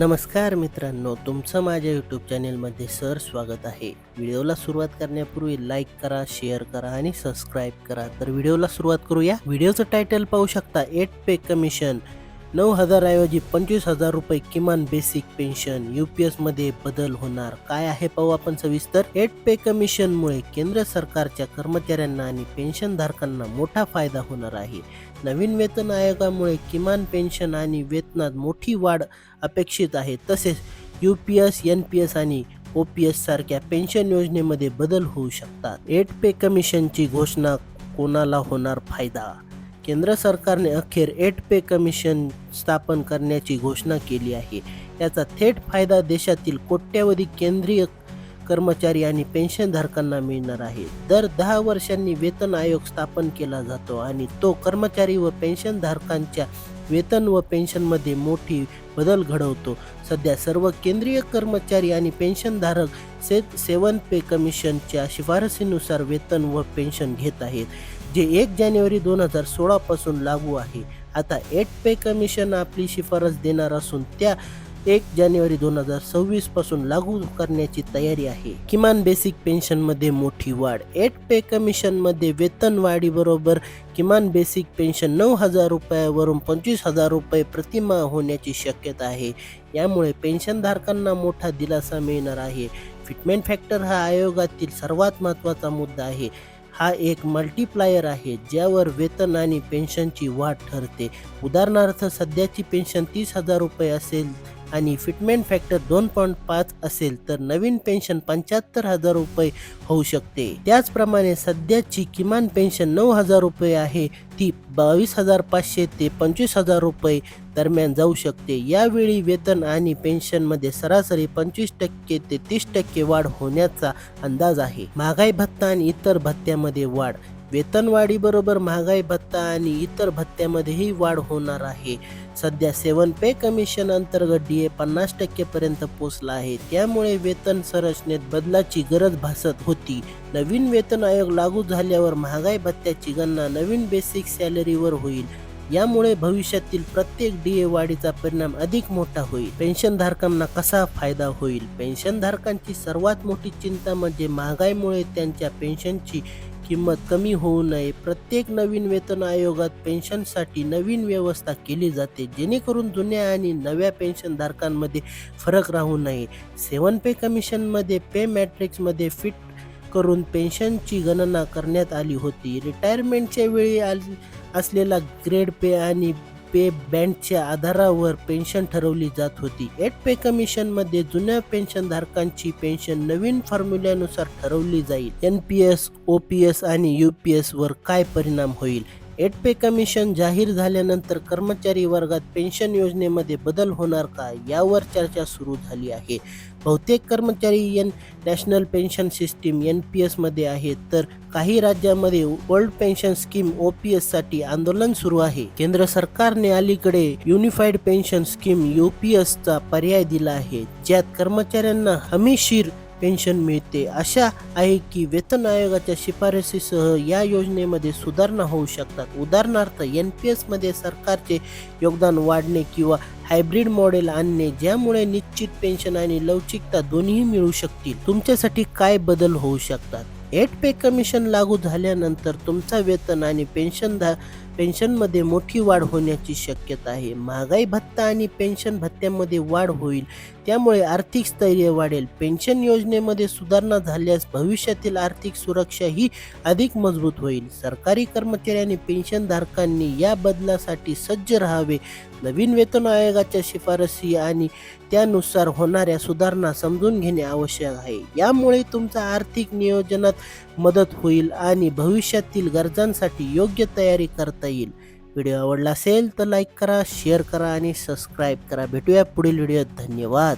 नमस्कार मित्रांनो तुमचं माझ्या यूट्यूब चॅनेलमध्ये सर स्वागत आहे. व्हिडिओला सुरुवात करण्यापूर्वी लाईक करा शेअर करा आणि सबस्क्राईब करा. तर व्हिडिओला सुरुवात करूया. व्हिडिओचं टायटल पाहू शकता एट पे कमिशन नऊ हजारऐवजी पंचवीस हजार रुपये किमान बेसिक पेन्शन यू पी एसमध्ये बदल होणार. काय आहे पाहू आपण सविस्तर. एट पे कमिशनमुळे केंद्र सरकारच्या कर्मचाऱ्यांना आणि पेन्शनधारकांना मोठा फायदा होणार आहे. नवीन वेतन आयोगामुळे किमान पेन्शन आणि वेतनात मोठी वाढ अपेक्षित आहे. तसेच U P S N P S आणि ओ पी एस सारख्या पेन्शन योजनेमध्ये बदल होऊ शकतात. एट पे कमिशनची घोषणा कोणाला होणार? फायदा केंद्र सरकारने अखेर एट पे कमिशन स्थापन करण्याची घोषणा केली आहे. याचा थेट फायदा देशातील कोट्यवधी केंद्रीय कर्मचारी आणि पेन्शनधारकांना मिळणार आहे. दर दहा वर्षांनी वेतन आयोग स्थापन केला जातो आणि तो कर्मचारी व पेन्शनधारकांच्या वेतन व पेन्शनमध्ये मोठी बदल घडवतो. सध्या सर्व केंद्रीय कर्मचारी आणि पेन्शनधारक से सेवन पे कमिशनच्या शिफारसीनुसार वेतन व पेन्शन घेत आहेत. जे एक जानेवारी दोन हजार सोळापासून लागू आहे. आता एट पे कमिशन आपली शिफारस देणार असून त्या एक जानेवारी दोन हजार सव्वीसपासून लागू करण्याची तयारी आहे. किमान बेसिक पेन्शनमध्ये मोठी वाढ. एट पे कमिशनमध्ये वेतन वाढीबरोबर किमान बेसिक पेन्शन नऊ हजार रुपयावरून पंचवीस हजार रुपये प्रतिमा होण्याची शक्यता आहे. यामुळे पेन्शनधारकांना मोठा दिलासा मिळणार आहे. फिटमेंट फॅक्टर हा आयोगातील सर्वात महत्त्वाचा मुद्दा आहे. हा एक मल्टीप्लायर आहे ज्यावर वेतन आणि पेन्शनची वाढ ठरते. उदाहरणार्थ सध्याची पेन्शन तीस हजार रुपये असेल आणि फिटमेंट फॅक्टर दोन पॉईंट पाच असेल तर नवीन पेन्शन पंच्याहत्तर हजार रुपये होऊ शकते. त्याचप्रमाणे सध्याची किमान पेन्शन नऊ हजार रुपये आहे ती बावीस हजार पाचशे ते पंचवीस हजार रुपये दरम्यान जाऊ शकते. यावेळी वेतन आणि पेन्शनमध्ये सरासरी पंचवीस टक्के ते तीस टक्के वाढ होण्याचा अंदाज आहे. महागाई भत्ता आणि इतर भत्त्यामध्ये वाढ. वेतनवाढीबरोबर महागाई भत्ता आणि इतर भत्त्यामध्येही वाढ होणार आहे. सध्या सेवन पे कमिशन अंतर्गत डी ए पन्नास टक्केपर्यंत पोहोचला आहे. त्यामुळे वेतन संरचनेत बदलाची गरज भासत होती. नवीन वेतन आयोग लागू झाल्यावर महागाई भत्त्याची गणना नवीन बेसिक सॅलरीवर होईल. यामुळे भविष्यातील प्रत्येक डी ए वाढीचा परिणाम अधिक मोठा होईल. पेन्शनधारकांना कसा फायदा होईल? पेन्शनधारकांची सर्वात मोठी चिंता म्हणजे महागाईमुळे त्यांच्या पेन्शनची किंमत कमी होऊ नये. प्रत्येक नवीन वेतन आयोगात पेन्शनसाठी नवीन व्यवस्था केली जाते जेणेकरून जुन्या आणि नव्या पेन्शनधारकांमध्ये फरक राहू नये. सेवन पे कमिशनमध्ये पे मॅट्रिक्समध्ये फिट करून पेन्शनची गणना करण्यात आली होती. रिटायरमेंटच्या वेळी आल- असलेला ग्रेड पे आणि पे बँडच्या आधारावर पेन्शन ठरवली जात होती. एट पे कमिशनमध्ये जुन्या पेन्शनधारकांची पेन्शन नवीन फॉर्म्युल्यानुसार ठरवली जाईल. N P S O P S आणि यू पी एसवर काय परिणाम होईल? एटपे कमिशन जाहीर झाल्यानंतर कर्मचारी वर्गात पेन्शन योजनेमध्ये बदल होणार का यावर चर्चा सुरू झाली आहे. बहुतेक कर्मचारी N national pension system N P एसमध्ये आहेत तर काही राज्यामध्ये world pension scheme O P एससाठी आंदोलन सुरू आहे. केंद्र सरकारने अलीकडे unified pension scheme U P एसचा पर्याय दिला आहे ज्यात कर्मचाऱ्यांना हमीशीर पेन्शन मिळते. अशा आहे की वेतन आयोगाच्या शिफारसीसह या योजनेमध्ये सुधारणा होऊ शकतात. उदाहरणार्थ एन पी एसमध्ये सरकारचे योगदान वाढणे किंवा हायब्रिड मॉडेल आणणे ज्यामुळे निश्चित पेन्शन आणि लवचिकता दोन्ही मिळू शकतील. तुमच्यासाठी काय बदल होऊ शकतात? एट पे कमिशन लागू झाल्यानंतर तुमचा वेतन आणि पेन्शन धा पेन्शनमध्ये मोठी वाढ होण्याची शक्यता आहे. महागाई भत्ता आणि पेन्शन भत्त्यामध्ये वाढ होईल. त्यामुळे आर्थिक स्थैर्य वाढेल. पेन्शन योजनेमध्ये सुधारणा झाल्यास भविष्यातील आर्थिक सुरक्षा ही अधिक मजबूत होईल. सरकारी कर्मचारी आणि पेन्शनधारकांनी या बदलासाठी सज्ज राहावे. नवीन वेतन आयोगाच्या शिफारसी आणि त्यानुसार होणाऱ्या सुधारणा समजून घेणे आवश्यक आहे. यामुळे तुमचा आर्थिक नियोजनात मदत होईल आणि भविष्यातील गरजांसाठी योग्य तयारी करता येईल. व्हिडिओ आवडला असेल तर लाईक करा शेअर करा आणि सबस्क्राईब करा. भेटूया पुढील व्हिडिओत. धन्यवाद.